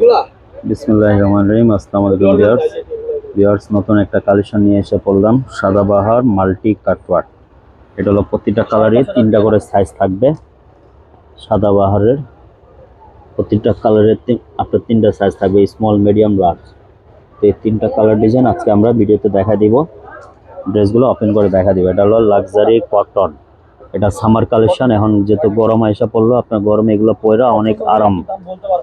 বিসমুল্লাহ রহমান রহিম। আসসালামু আলাইকুম ভিউয়ার্স ভিউয়ার্স নতুন একটা কালেকশন নিয়ে এসে পড়লাম। সাদাবাহার মাল্টি কাটওয়ার্ক। এটা হলো প্রতিটা কালারে তিনটা করে সাইজ থাকবে। সাদাবাহারের প্রতিটা কালারের আপনার তিনটা সাইজ থাকবে স্মল মিডিয়াম লার্জ তো এই তিনটা কালার ডিজাইন আজকে আমরা ভিডিওতে দেখা দিব। ড্রেসগুলো ওপেন করে দেখা দিব। এটা হলো লাক্সারি কটন এটা সামার কালেকশন এখন যেহেতু গরম আইসা পড়ল, আপনার গরমে এগুলো পরে অনেক আরাম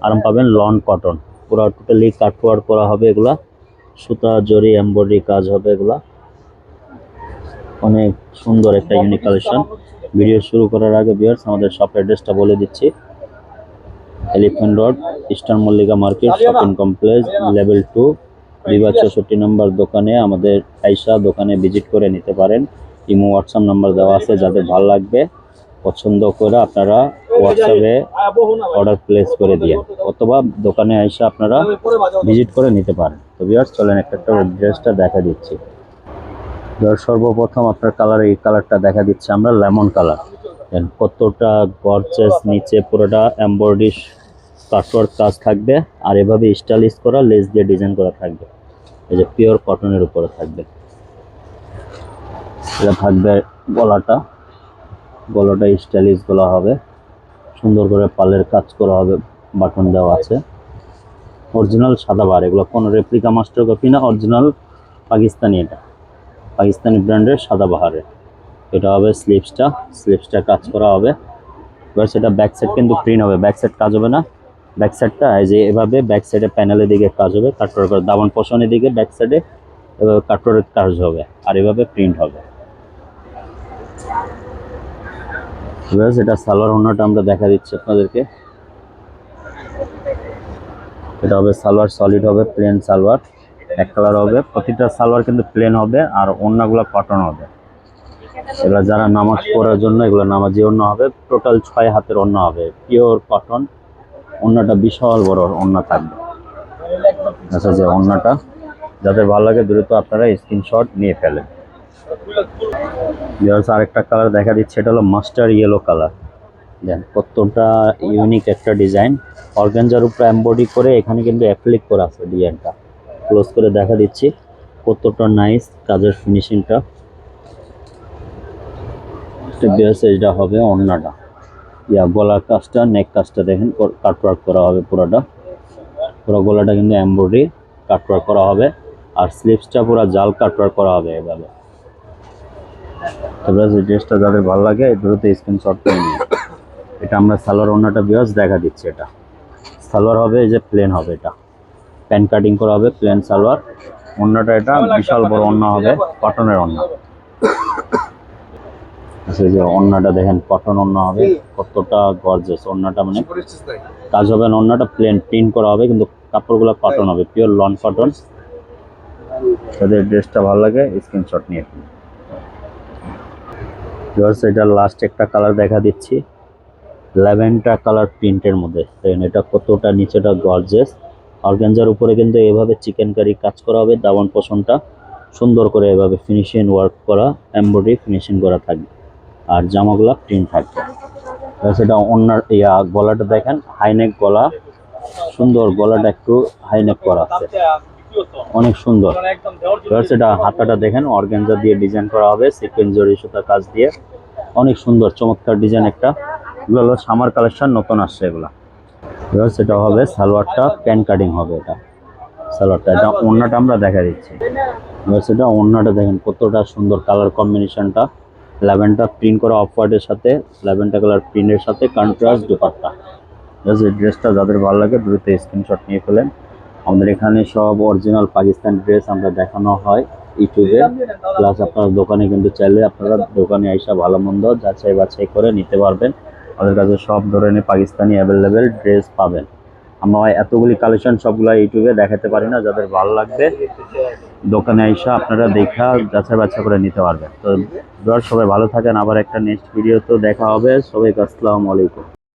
আরাম পাবেন লন কটন পুরো টোটালি কাটওয়ার করা হবে এগুলা, সুতা জরি এমব্রয়ডারি কাজ হবে এগুলা। অনেক সুন্দর একটা ইউনিক কালেকশন ভিডিও শুরু করার আগে বিয়ার্স আমাদের শপ অ্যাড্রেসটা বলে দিচ্ছি। Elephant Road Eastern Mallika market shopping complex level two বিভাগ চৌষট্টি নম্বর দোকানে আমাদের আইসা দোকানে ভিজিট করে নিতে পারেন। ইমো হোয়াটসঅ্যাপ নাম্বার দেওয়া আছে, যাদের ভালো লাগবে, পছন্দ করে আপনারা হোয়াটসঅ্যাপে অর্ডার প্লেস করে দিয়ে অথবা দোকানে এসে আপনারা ভিজিট করে নিতে পারেন। তো বিয়ার্স চলেন একটা একটা ড্রেসটা দেখা দিচ্ছি। এবার সর্বপ্রথম আপনার কালার এই কালারটা দেখা দিচ্ছে আমরা লেমন কালার দেন, কতটা গরচেস নিচে পুরোটা এমব্রয়ডারি কাটওয়ার্ক কাজ থাকবে, আর এভাবে স্টাইলিশ করা লেস দিয়ে ডিজাইন করা থাকবে। এই যে পিওর কটনের উপরে থাকবে। এটা থাকবে গলাটা। গলাটা স্টাইলিশ গলা হবে। সুন্দর করে পালের কাজ করা হবে, বাটন দেওয়া আছে। অরিজিনাল সাদা বার, এগুলো কোনো রেপ্লিকা মাস্টার কপি না অরিজিনাল পাকিস্তানি এটা। পাকিস্তানি ব্র্যান্ডের সাদা বাহারের এটা হবে স্লিপসটা স্লিপসটা কাজ করা হবে। এবার সেটা ব্যাক সাইড কিন্তু প্রিন্ট হবে ব্যাক সাইড কাজ হবে না। ব্যাক সাইডটা যে এভাবে ব্যাক সাইডে প্যানেলের দিকে কাজ হবে কাটর দাবন পোষণের দিকে ব্যাক সাইডে এভাবে কাটরের কাজ হবে, আর এভাবে প্রিন্ট হবে এবার এটা সালোয়ার ওনাটা আমরা দেখা দিচ্ছি আপনাদেরকে। এটা হবে সালোয়ার সলিড হবে প্লেন সালোয়ার। এক কালার হবে, প্রতিটা সালোয়ার কিন্তু প্লেন হবে আর অন্যগুলো কটন হবে। এগুলো যারা নামাজ পড়ার জন্য, এগুলো নামাজি অন্য হবে। টোটাল ছয় হাতের অন্য হবে পিওর কটন অন্যটা বিশাল বড় অন্য থাকবে। আচ্ছা যে অন্যটা যাদের ভালো লাগে দ্রুত আপনারা স্ক্রিনশট নিয়ে ফেলেন। আরেকটা কালার দেখা দিচ্ছে, এটা হলো মাস্টার ইয়েলো কালার দেন কতটা ইউনিক একটা ডিজাইন অর্গানজার উপরে এমবডি করে এখানে কিন্তু অ্যাপ্লিক করা আছে ডিজাইনটা ক্লোজ করে দেখা দিচ্ছি। কতটা নাইস কাজের ফিনিশিংটা এটা হবে অন্যটা ইয়া, গলার কাজটা নেক কাজটা দেখেন কাটওয়ার্ক করা হবে পুরোটা। পুরো গলাটা কিন্তু এমব্রয়ডারি কাটওয়ার্ক করা হবে। আর স্লিপসটা পুরো জাল কাটওয়ার্ক করা হবে এভাবে। তবে এই ড্রেসটা যাদের ভালো লাগে দ্রুত স্ক্রিনশট করে নিন এটা আমরা সালোয়ার ওনাটা বিয়াস দেখা দিচ্ছি এটা। সালোয়ার হবে, এই যে প্লেন হবে এটা। প্যান কাটিং করা হবে প্লেন সালোয়ার। অন্যটা এটা বিশাল বড় অন্য হবে কটনের অন্য আচ্ছা যে অন্যটা দেখেন কটন অন্য হবে। কতটা গর্জেস অন্যটা মানে কাজ হবে না অন্যটা প্লেন প্রিন্ট করা হবে, কিন্তু কাপড়গুলো কটন হবে পিওর লন কটন তাদের ড্রেসটা ভালো লাগে স্ক্রিনশট নিয়ে ভিউয়ার্স এটা লাস্ট একটা কালার দেখা দিচ্ছি। ল্যাভেন্ডার কালার প্রিন্টের মধ্যে। এটা কতটা নিচেটা গর্জেস অর্গানজার উপরে কিন্তু এভাবে চিকেন কারি কাজ করা হবে দাওয়ান পোষণটা সুন্দর করে এভাবে ফিনিশিং ওয়ার্ক করা এমব্রয়ডারি ফিনিশিং করা থাকবে। আর জামাগুলো প্রিন্ট থাকবে। সেটা অন্য ইয়া, গলাটা দেখেন হাইনেক গলা। সুন্দর গলাটা একটু হাইনেক করা আছে। অনেক সুন্দর। সেটা হাতাটা দেখেন অর্গানজা দিয়ে ডিজাইন করা হবে সিকোয়েন্স জরি সুতা কাজ দিয়ে। অনেক সুন্দর চমৎকার ডিজাইন একটা। এগুলো হলো সামার কালেকশন নতুন আসছে এগুলা। সেটা হবে সালোয়ারটা প্যান কাটিং হবে এটা। সালোয়ারটা এটা অন্যটা আমরা দেখা দিচ্ছি। এবার সেটা অন্যটা দেখেন কতটা সুন্দর কালার কম্বিনেশনটা ল্যাভেন্ডার প্রিন্ট করা অফ হোয়াইটের সাথে ল্যাভেন্ডার কালার প্রিন্টের সাথে কন্ট্রাস্ট দুপাট্টা। জাস্ট এই ড্রেসটা যাদের ভালো লাগে দ্রুত স্ক্রিনশট নিয়ে ফেলেন। আমাদের এখানে সব অরিজিনাল পাকিস্তান ড্রেস আমরা দেখানো হয় ইউটিউবে প্লাস আপনার দোকানে কিন্তু চাইলে আপনারা দোকানে আইসা ভালো মন্দ যাচাই বাছাই করে নিতে পারবেন। আমাদের কাছে সব ধরনের পাকিস্তানি অ্যাভেলেবেল ড্রেস পাবেন। আমরা এতগুলি কালেকশন সবগুলো ইউটিউবে দেখাতে পারি না, যাদের ভালো লাগবে। দোকানে আইসা আপনারা দেখা, যাচাই বাছাই করে নিতে পারবেন। তো সবাই ভালো থাকেন। আবার একটা নেক্সট ভিডিও তো দেখা হবে। সবাইকে আসসালামু আলাইকুম।